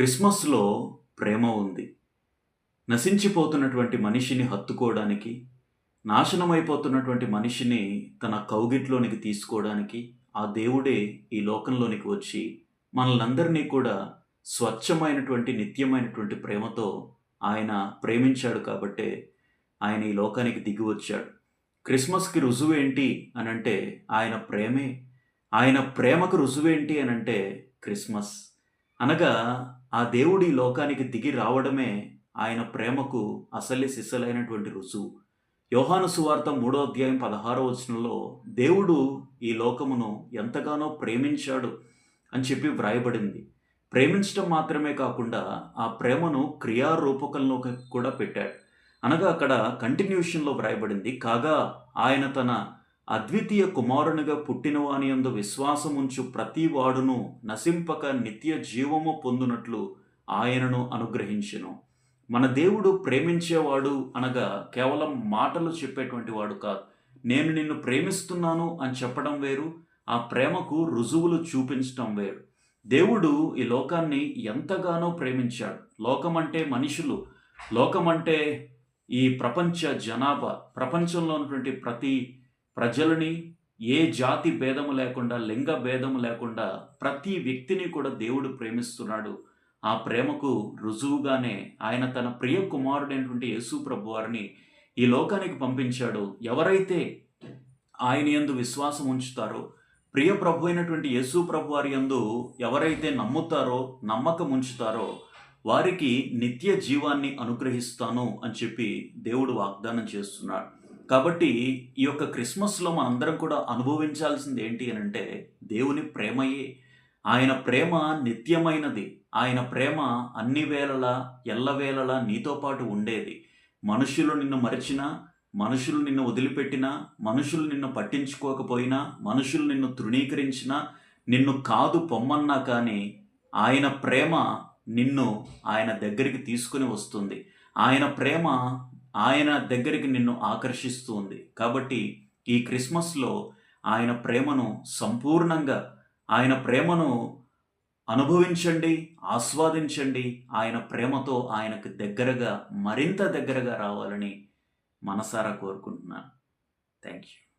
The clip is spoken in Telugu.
క్రిస్మస్లో ప్రేమ ఉంది. నశించిపోతున్నటువంటి మనిషిని హత్తుకోవడానికి నాశనమైపోతున్నటువంటి మనిషిని తన కౌగిట్లోనికి తీసుకోవడానికి ఆ దేవుడే ఈ లోకంలోనికి వచ్చి మనల్నందరినీ కూడా స్వచ్ఛమైనటువంటి నిత్యమైనటువంటి ప్రేమతో ఆయన ప్రేమించాడు కాబట్టే ఆయన ఈ లోకానికి దిగి వచ్చాడు. క్రిస్మస్కి రుజువేంటి అనంటే ఆయన ప్రేమే. ఆయన ప్రేమకు రుజువేంటి అనంటే క్రిస్మస్. అనగా ఆ దేవుడి ఈ లోకానికి దిగి రావడమే ఆయన ప్రేమకు అసలి సిస్సలైనటువంటి రుజువు. యోహాను సువార్త మూడో అధ్యాయం పదహారో వచనంలో దేవుడు ఈ లోకమును ఎంతగానో ప్రేమించాడు అని చెప్పి వ్రాయబడింది. ప్రేమించడం మాత్రమే కాకుండా ఆ ప్రేమను క్రియారూపకంలోకి కూడా పెట్టాడు. అనగా అక్కడ కంటిన్యూషన్లో వ్రాయబడింది కాగా ఆయన తన అద్వితీయ కుమారునిగా పుట్టినవాని యందు విశ్వాసముంచు ప్రతి వాడును నశింపక నిత్య జీవము పొందునట్లు ఆయనను అనుగ్రహించెను. మన దేవుడు ప్రేమించేవాడు అనగా కేవలం మాటలు చెప్పేటువంటి వాడు కాదు. నేను నిన్ను ప్రేమిస్తున్నాను అని చెప్పడం వేరు ఆ ప్రేమకు రుజువులు చూపించడం వేరు. దేవుడు ఈ లోకాన్ని ఎంతగానో ప్రేమించాడు. లోకం అంటే మనుషులు లోకం అంటే ఈ ప్రపంచ జనాభా ప్రపంచంలో ఉన్నటువంటి ప్రతి ప్రజలని ఏ జాతి భేదము లేకుండా లింగ భేదము లేకుండా ప్రతి వ్యక్తిని కూడా దేవుడు ప్రేమిస్తున్నాడు. ఆ ప్రేమకు రుజువుగానే ఆయన తన ప్రియ కుమారుడైనటువంటి యేసు ప్రభు వారిని ఈ లోకానికి పంపించాడు. ఎవరైతే ఆయన యందు విశ్వాసం ఉంచుతారో ప్రియ ప్రభు అయినటువంటి యేసు ప్రభు వారి యందు ఎవరైతే నమ్ముతారో నమ్మకం ఉంచుతారో వారికి నిత్య జీవాన్ని అనుగ్రహిస్తాను అని చెప్పి దేవుడు వాగ్దానం చేస్తున్నాడు. కాబట్టి ఈ యొక్క క్రిస్మస్లో మనందరం కూడా అనుభవించాల్సింది ఏంటి అని అంటే దేవుని ప్రేమయే. ఆయన ప్రేమ నిత్యమైనది. ఆయన ప్రేమ అన్ని వేళలా ఎల్లవేళలా నీతో పాటు ఉండేది. మనుషులు నిన్ను మరిచినా మనుషులు నిన్ను వదిలిపెట్టినా మనుషులు నిన్ను పట్టించుకోకపోయినా మనుషులు నిన్ను తృణీకరించినా నిన్ను కాదు పొమ్మన్నా కానీ ఆయన ప్రేమ నిన్ను ఆయన దగ్గరికి తీసుకుని వస్తుంది. ఆయన ప్రేమ ఆయన దగ్గరికి నిన్ను ఆకర్షిస్తుంది. కాబట్టి ఈ క్రిస్మస్లో ఆయన ప్రేమను సంపూర్ణంగా ఆయన ప్రేమను అనుభవించండి ఆస్వాదించండి. ఆయన ప్రేమతో ఆయనకు దగ్గరగా మరింత దగ్గరగా రావాలని మనసారా కోరుకుంటున్నాను. Thank you